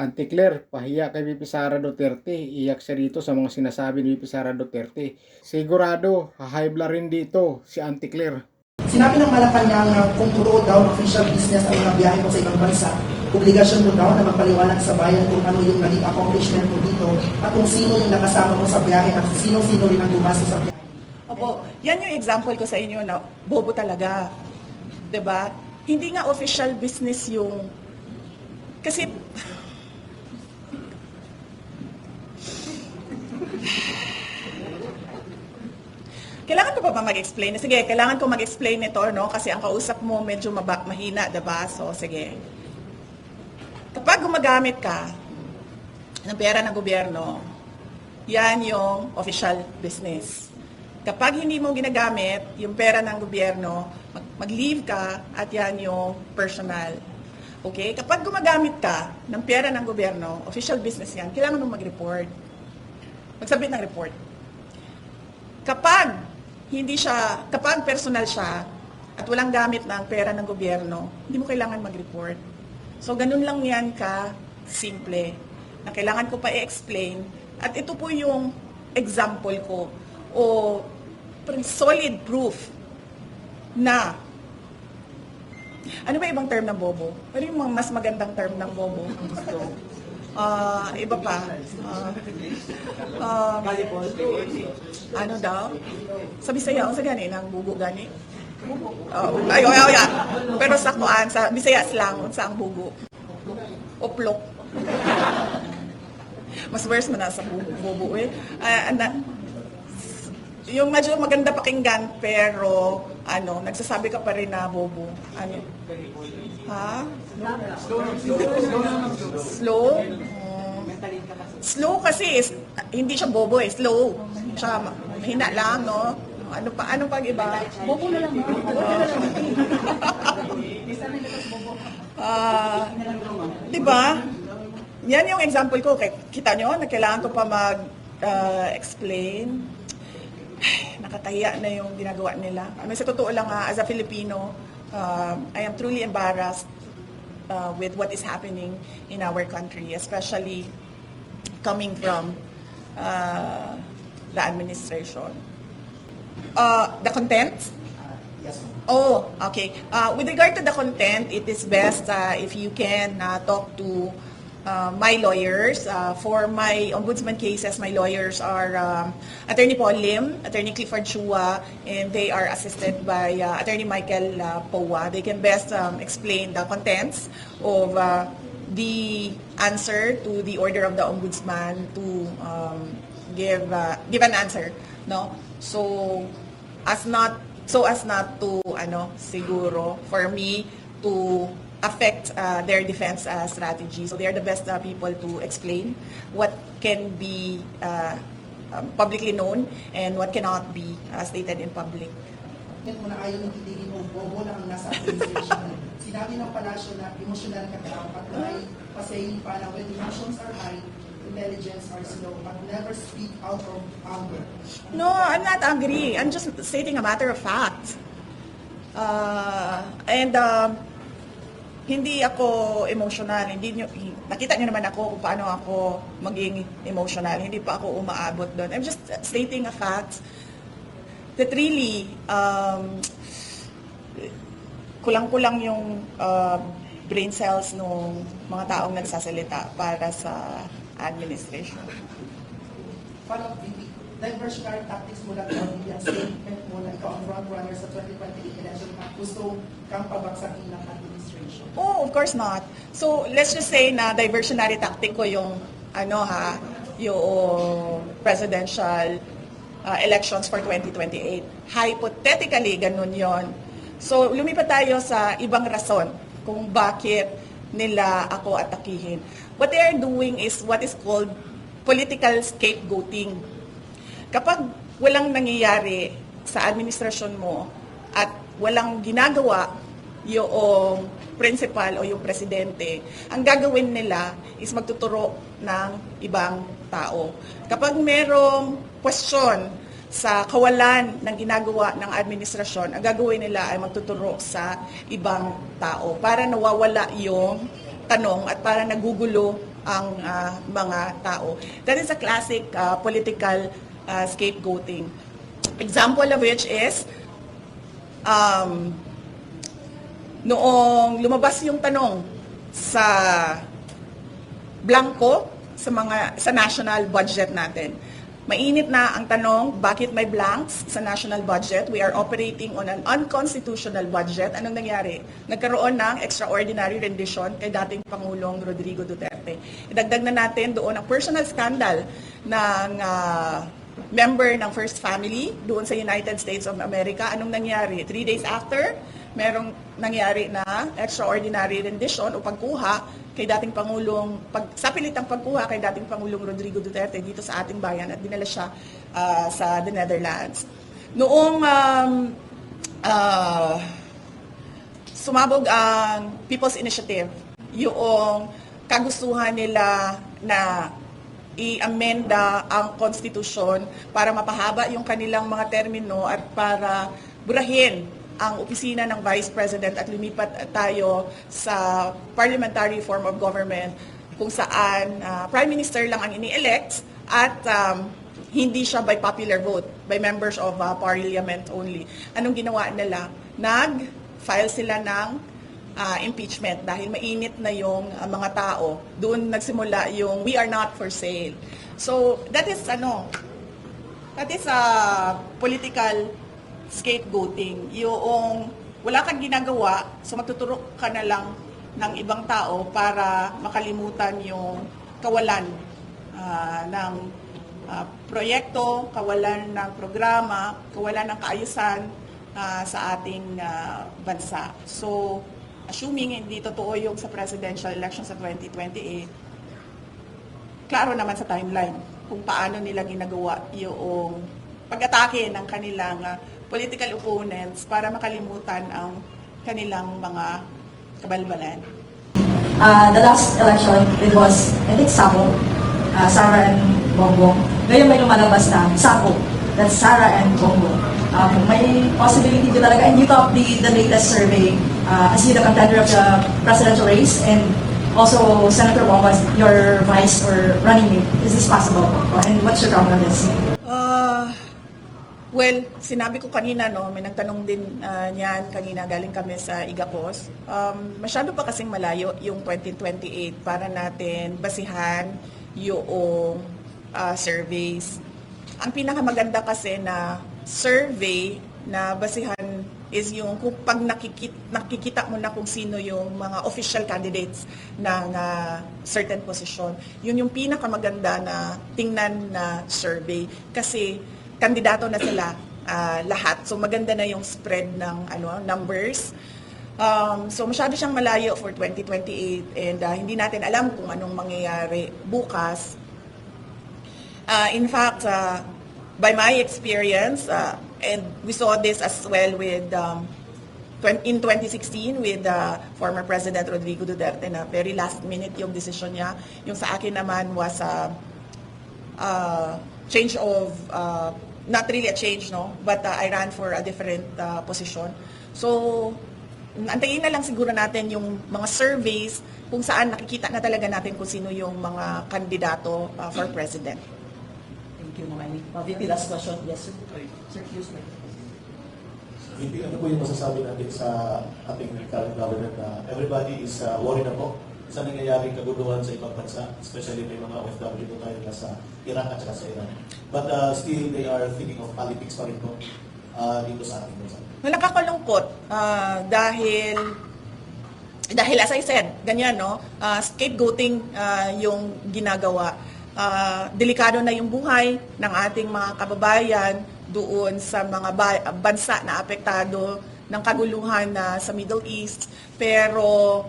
Auntie Claire, pahiya kay VP Sara Duterte. Iyak siya dito sa mga sinasabi ni VP Sara Duterte. Sigurado, hahaibla rin dito si Auntie Claire. Sinabi ng Malacanang na kung totoo daw official business ang mga biyahe mo sa ibang bansa, obligasyon mo daw na magpaliwanag sa bayan kung ano yung naging accomplishment mo dito at kung sino yung nakasama mo sa biyahe at sino-sino rin ang gumastos sa biyahe. Opo, yan yung example ko sa inyo na bobo talaga. 'Di ba? Hindi nga official business yung kasi Kailangan ko pa ba mag-explain? Sige, kailangan ko mag-explain ito, no? Kasi ang kausap mo medyo maba- mahina, 'di ba? So, sige. Kapag gumagamit ka ng pera ng gobyerno, yan yung official business. Kapag hindi mo ginagamit yung pera ng gobyerno, mag- mag-leave ka at yan yung personal. Okay? Kapag gumagamit ka ng pera ng gobyerno, official business yan, kailangan mo mag-report. Magsabit ng report. Kapag hindi siya, kapag personal siya at walang gamit ng pera ng gobyerno, hindi mo kailangan mag-report. So, ganun lang yan ka simple na kailangan ko pa i-explain. At ito po yung example ko o solid proof na ano ba ibang term ng bobo? Ano yung mas magandang term ng bobo? So, ah, iba pa. Ah, um, ano daw? Sa Bisaya, ang sa gani, ng bugo gani? Oh, ay, ay, ay. Pero sa kuan, sa Bisaya slang, sa ang bugo. Oplok. Mas worse man sa bugo, bugo eh. Ah, na, yung medyo maganda pakinggan, pero ano, nagsasabi ka pa rin na bobo. Ano? Ha? Slow? Mm. Slow kasi is, hindi siya bobo eh, slow. Siya mahina lang, no? Ano pa, ano pang iba? Bobo na lang. Ah, di ba? Yan yung example ko. Kita nyo, na kailangan ko pa mag-explain. Nakatahiya na yung ginagawa nila. Ano, sa totoo lang, ah, as a Filipino, um, I am truly embarrassed uh, with what is happening in our country, especially coming from uh, the administration. Uh, the content? Oh, okay. Uh, with regard to the content, it is best uh, if you can uh, talk to uh, my lawyers. Uh, for my ombudsman cases, my lawyers are um, Attorney Paul Lim, Attorney Clifford Chua, and they are assisted by uh, Attorney Michael uh, Powa. They can best um, explain the contents of uh, the answer to the order of the ombudsman to um, give uh, give an answer, no? So as not so as not to ano siguro for me to affect uh, their defense uh, strategy. So they're the best uh, people to explain what can be uh, um, publicly known and what cannot be uh, stated in public. Yan mo na ayaw ng titigin mo, bobo na ang nasa administration. Sinabi ng palasyo na emotional ka daw at may pasaying pa na when emotions are high, intelligence are slow, but never speak out of anger. No, I'm not angry. I'm just stating a matter of fact. Uh, and um, hindi ako emotional. Hindi nyo, nakita nyo naman ako kung paano ako maging emotional. Hindi pa ako umaabot doon. I'm just stating a fact that really um, kulang-kulang yung uh, brain cells ng mga taong nagsasalita para sa administration. Paano, Diversionary tactics mo lang ang yung statement mo na ikaw ang frontrunner sa 2028 election at gusto kang pabagsakin ng administration. Oh, of course not. So, let's just say na diversionary tactic ko yung ano ha, yung presidential uh, elections for 2028. Hypothetically, ganun yon. So, lumipat tayo sa ibang rason kung bakit nila ako atakihin. What they are doing is what is called political scapegoating. Kapag walang nangyayari sa administrasyon mo at walang ginagawa yung principal o yung presidente, ang gagawin nila is magtuturo ng ibang tao. Kapag merong question sa kawalan ng ginagawa ng administrasyon, ang gagawin nila ay magtuturo sa ibang tao para nawawala yung tanong at para nagugulo ang ah, mga tao. That is a classic ah, political ah, scapegoating. Example of which is um, noong lumabas yung tanong sa blanco sa mga sa national budget natin. Mainit na ang tanong, bakit may blanks sa national budget? We are operating on an unconstitutional budget. Anong nangyari? Nagkaroon ng extraordinary rendition kay dating Pangulong Rodrigo Duterte. Idagdag na natin doon ang personal scandal ng ah, member ng First Family doon sa United States of America. Anong nangyari? Three days after, merong nangyari na extraordinary rendition o pagkuha kay dating Pangulong, pag, sa pilitang pagkuha kay dating Pangulong Rodrigo Duterte dito sa ating bayan at dinala siya ah, sa the Netherlands. Noong um, ah, sumabog ang People's Initiative, yung kagustuhan nila na i-amenda ang konstitusyon para mapahaba yung kanilang mga termino at para burahin ang opisina ng Vice President at lumipat tayo sa parliamentary form of government kung saan ah, Prime Minister lang ang ini-elect at um, hindi siya by popular vote, by members of ah, parliament only. Anong ginawa nila? Nag-file sila ng ah, impeachment dahil mainit na yung ah, mga tao. Doon nagsimula yung we are not for sale. So that is ano, that is a political scapegoating. Yung wala kang ginagawa, so magtuturo ka na lang ng ibang tao para makalimutan yung kawalan ah, ng ah, proyekto, kawalan ng programa, kawalan ng kaayusan ah, sa ating ah, bansa. So, assuming hindi totoo yung sa presidential election sa 2028, klaro naman sa timeline kung paano nila ginagawa yung pag-atake ng kanilang ah, political opponents para makalimutan ang kanilang mga kabalbalan. Uh, the last election, it was, I think, Sako, uh, Sarah and Bongbong. Ngayon may lumalabas na Sako, that's Sarah and Bongbong. Um, may possibility din talaga, and you top the, the latest survey uh, as you the contender of the presidential race, and also Senator Bongbong as your vice or running mate. Is this possible? And what's your comment on this? Ah, well, sinabi ko kanina, no, may nagtanong din ah, niyan kanina, galing kami sa Igapos. Um, masyado pa kasing malayo yung 2028 para natin basihan yung ah, surveys. Ang pinakamaganda kasi na survey na basihan is yung kung pag nakikita, nakikita mo na kung sino yung mga official candidates ng ah, certain position. Yun yung pinakamaganda na tingnan na survey kasi kandidato na sila ah, lahat. So maganda na yung spread ng ano numbers. Um, so masyado siyang malayo for 2028 and ah, hindi natin alam kung anong mangyayari bukas. Uh, in fact, uh, by my experience, uh, and we saw this as well with um, in 2016 with uh, former President Rodrigo Duterte na very last minute yung decision niya. Yung sa akin naman was a uh, change of, uh, not really a change, no? But uh, I ran for a different uh, position. So, antayin na lang siguro natin yung mga surveys kung saan nakikita na talaga natin kung sino yung mga kandidato uh, for president. Thank you, Mamani. Uh, VP, last question. Yes, sir. Sir, excuse me. Hindi, ano po yung masasabi natin sa ating current government na everybody is uh, worried na po sa nangyayaring kaguluhan sa ibang bansa, especially may mga OFW po tayo na sa Iraq at saka sa Iran. But uh, still, they are thinking of politics pa rin po uh, dito sa ating bansa. Well, nakakalungkot ah, dahil dahil as I said, ganyan no, ah, scapegoating ah, yung ginagawa. Ah, delikado na yung buhay ng ating mga kababayan doon sa mga ba- bansa na apektado ng kaguluhan na sa Middle East. Pero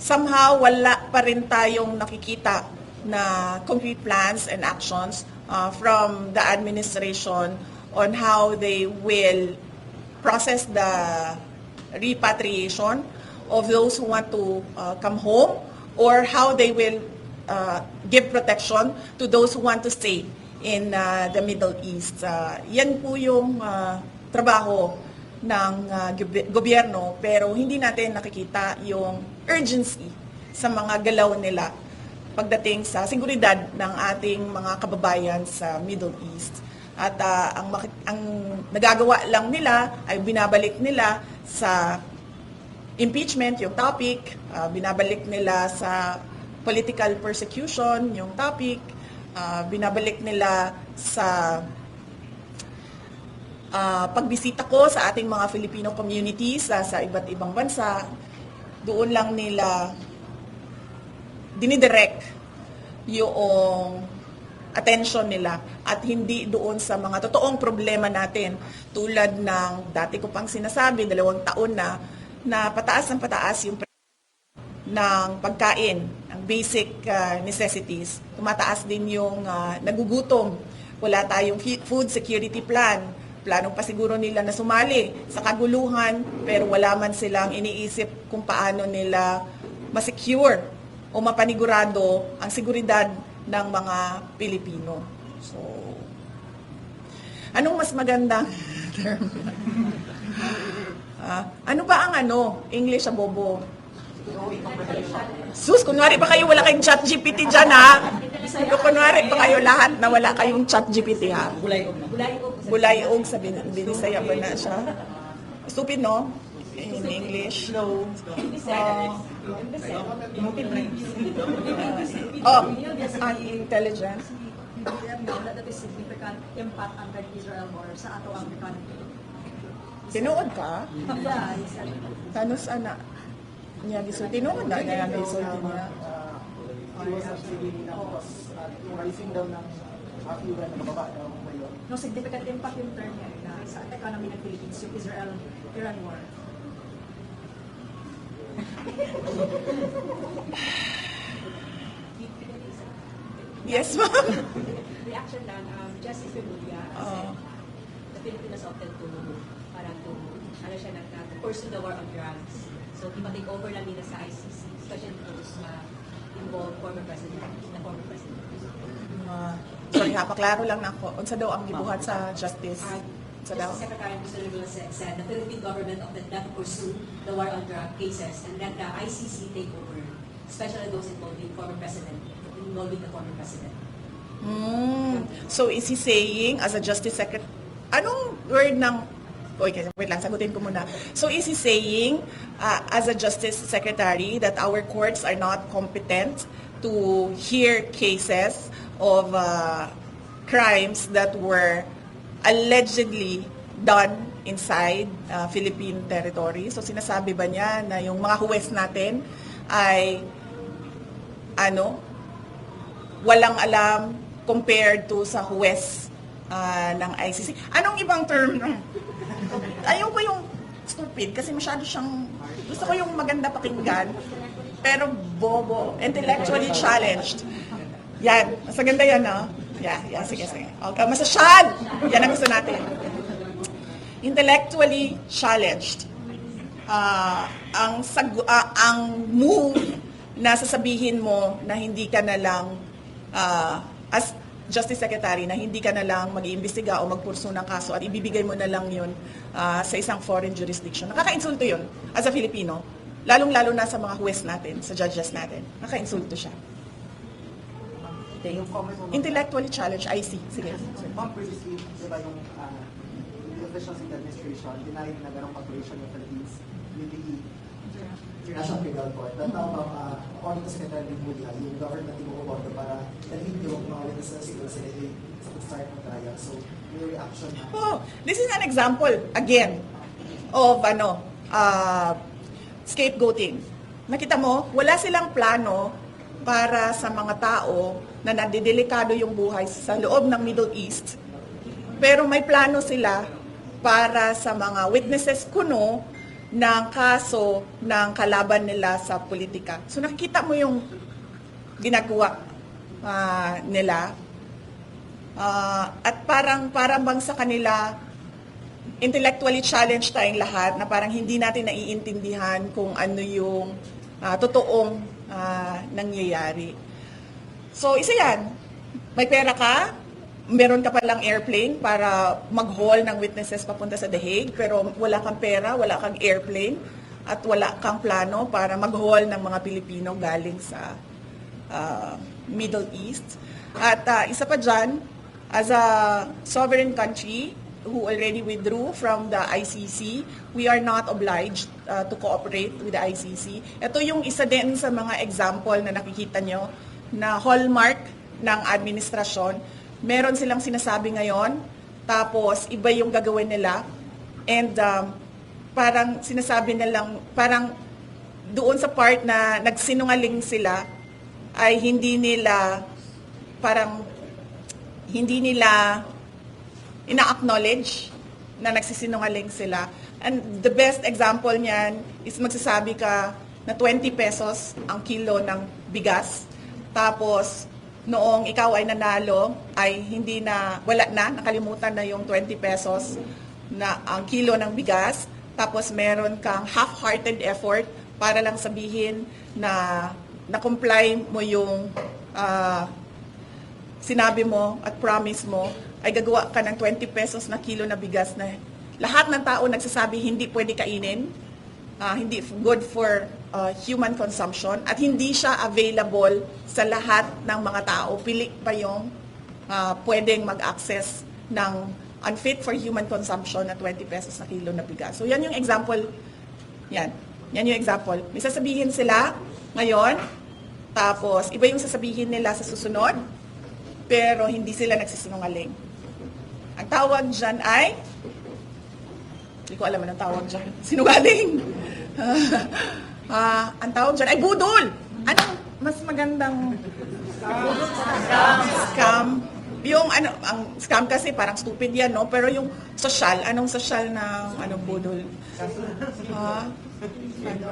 somehow wala pa rin tayong nakikita na concrete plans and actions uh, from the administration on how they will process the repatriation of those who want to uh, come home or how they will uh, give protection to those who want to stay in uh, the Middle East. Uh, yan po yung uh, trabaho ng uh, goby- gobyerno pero hindi natin nakikita yung urgency sa mga galaw nila pagdating sa seguridad ng ating mga kababayan sa Middle East. At ah, ang, ang nagagawa lang nila ay binabalik nila sa impeachment, yung topic, ah, binabalik nila sa political persecution, yung topic, ah, binabalik nila sa ah, pagbisita ko sa ating mga Filipino communities sa, sa iba't ibang bansa, doon lang nila dinidirect yung attention nila at hindi doon sa mga totoong problema natin. Tulad ng dati ko pang sinasabi, dalawang taon na, na pataas ng pataas yung ng pagkain, basic uh, necessities. Tumataas din yung uh, nagugutom. Wala tayong food security plan. Plano pa siguro nila na sumali sa kaguluhan pero wala man silang iniisip kung paano nila masecure o mapanigurado ang seguridad ng mga Pilipino. So, anong mas magandang term? Ah, ano ba ang ano? English sa bobo? Sus, kunwari pa kayo wala kayong chat GPT dyan ha? Kung kunwari pa kayo lahat na wala kayong chat GPT ha? Bulayog sa bin binisaya ba na siya? Stupid no? In English. No. oh, unintelligent. Hindi yan no, that is significant impact ang Israel war sa ato ang economy. Tinuod ka? Yeah, Tanus ana. Niya gisulti tinuod na niya ang gisulti niya. yung rising down ng fuel na bababa daw ngayon. no significant impact yung term niya na sa economy ng Philippines, yung Israel-Iran war. Yes, ma'am. reaction lang, um, Justice Remulla Oo. the Filipinos opted to, parang to, ano siya, nag, nag pursue the war on drugs. So, di take over lang nila sa ICC, especially those na involve former president, na former president. Ah, sorry ha, paklaro lang na ako. Unsa daw ang gibuhat sa justice? Uh, Sa daw? Secretary Mr. Remulla said, said the Philippine government opted not to pursue the war on drug cases and let the ICC take over, especially those involving former president, involving the former president. Hmm. So is he saying as a justice secretary, anong word ng Okay, wait lang, sagutin ko muna. So is he saying, uh, as a justice secretary, that our courts are not competent to hear cases of uh, crimes that were allegedly done inside uh, Philippine territory? So sinasabi ba niya na yung mga huwes natin ay ano, walang alam compared to sa huwes ah, ng ICC. Anong ibang term ng... Ayoko yung stupid kasi masyado siyang... Gusto ko yung maganda pakinggan, pero bobo, intellectually challenged. Yan, mas maganda yan, no? Yeah, yeah, sige, sige. Okay, masasyal! Yan ang gusto natin. Intellectually challenged. Ah, ang sag- ah, ang move na sasabihin mo na hindi ka na lang ah, as Justice Secretary na hindi ka na lang mag-iimbestiga o magpurso ng kaso at ibibigay mo na lang yun ah, sa isang foreign jurisdiction. Nakakainsulto yun as a Filipino, lalong-lalo na sa mga huwes natin, sa judges natin. Nakakainsulto siya. Intellectually challenged, I see. Sige. Ma'am, previously, di ba yung uh, the officials in the administration denied na ganong cooperation ng Philippines with the International Criminal Court. But now, ma'am, uh, according to Secretary Limbudia, yung government yung umubordo para dalhin yung mga witnesses to Senate sa start ng trial. So, may reaction na. Oh, this is an example, again, of ano, uh, scapegoating. Nakita mo, wala silang plano para sa mga tao na nadidelikado yung buhay sa loob ng Middle East. Pero may plano sila para sa mga witnesses kuno ng kaso ng kalaban nila sa politika. So nakikita mo yung ginagawa ah, nila. Ah, at parang parang bang sa kanila intellectually challenged tayong lahat na parang hindi natin naiintindihan kung ano yung ah, totoong ah, nangyayari. So, isa yan. May pera ka, meron ka palang airplane para mag-haul ng witnesses papunta sa The Hague, pero wala kang pera, wala kang airplane, at wala kang plano para mag-haul ng mga Pilipino galing sa uh, Middle East. At uh, isa pa dyan, as a sovereign country who already withdrew from the ICC, we are not obliged uh, to cooperate with the ICC. Ito yung isa din sa mga example na nakikita nyo na hallmark ng administrasyon. Meron silang sinasabi ngayon, tapos iba yung gagawin nila. And um, parang sinasabi nilang, parang doon sa part na nagsinungaling sila, ay hindi nila, parang hindi nila ina-acknowledge na nagsisinungaling sila. And the best example niyan is magsasabi ka na 20 pesos ang kilo ng bigas. Tapos, noong ikaw ay nanalo, ay hindi na, wala na, nakalimutan na yung 20 pesos na ang kilo ng bigas. Tapos, meron kang half-hearted effort para lang sabihin na na-comply mo yung ah, sinabi mo at promise mo ay gagawa ka ng 20 pesos na kilo na bigas na lahat ng tao nagsasabi hindi pwede kainin, ah, hindi good for ah, human consumption at hindi siya available sa lahat ng mga tao. Pili pa yung ah, pwedeng mag-access ng unfit for human consumption na 20 pesos na kilo na bigas. So yan yung example, yan. Yan yung example. May sasabihin sila ngayon, tapos iba yung sasabihin nila sa susunod, pero hindi sila nagsisinungaling. Ang tawag dyan ay, hindi ko alam anong tawag dyan, sinungaling. Ah, ang tawag dyan ay budol. Anong mas magandang scam? Yung ano, ang scam kasi parang stupid yan, no? Pero yung social, anong social ng ano, budol? Ha? Ano?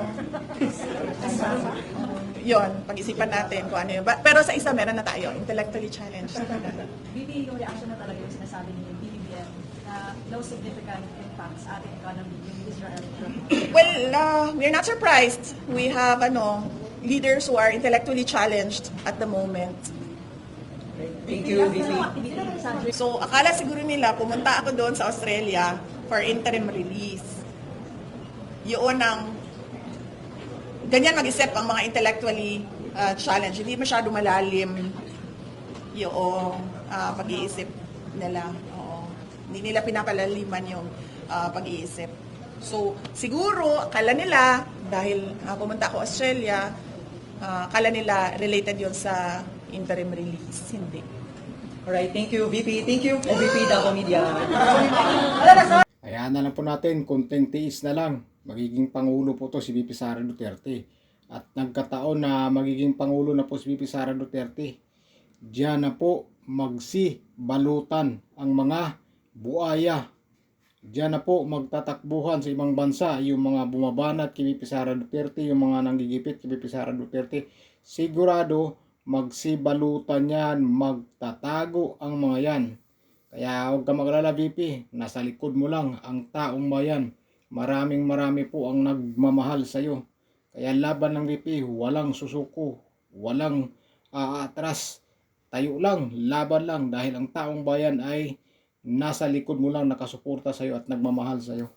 Yun, pag-isipan natin kung ano yun. Pero sa isa, meron na tayo, intellectually challenged. BP, yung reaction na talaga yung sinasabi ni BBM na no significant impact sa ating economy yung Israel. Well, uh, we're not surprised. We have ano, leaders who are intellectually challenged at the moment. Thank you, BP. So, akala siguro nila, pumunta ako doon sa Australia for interim release. Yun ang, ganyan mag-isip ang mga intellectually uh, challenged. Hindi masyado malalim yung uh, pag-iisip nila. Hindi nila pinapalaliman yung uh, pag-iisip. So, siguro, akala nila, dahil uh, pumunta ako Australia, uh, akala nila related yon sa interim release. Hindi. Alright, thank you, VP. Thank you, VP Davao Media. Hayaan na lang po natin, konting tiis na lang. Magiging Pangulo po to si VP Sara Duterte. At nagkataon na magiging Pangulo na po si VP Sara Duterte. Diyan na po magsi balutan ang mga buaya. Diyan na po magtatakbuhan sa ibang bansa yung mga bumabanat kay VP Sara Duterte, yung mga nanggigipit kay VP Sara Duterte. Sigurado magsibalutan yan, magtatago ang mga yan. Kaya huwag ka maglala VP, nasa likod mo lang ang taong bayan. Maraming marami po ang nagmamahal sa iyo. Kaya laban ng VP, walang susuko, walang aatras. Tayo lang, laban lang dahil ang taong bayan ay nasa likod mo lang nakasuporta sa iyo at nagmamahal sa iyo.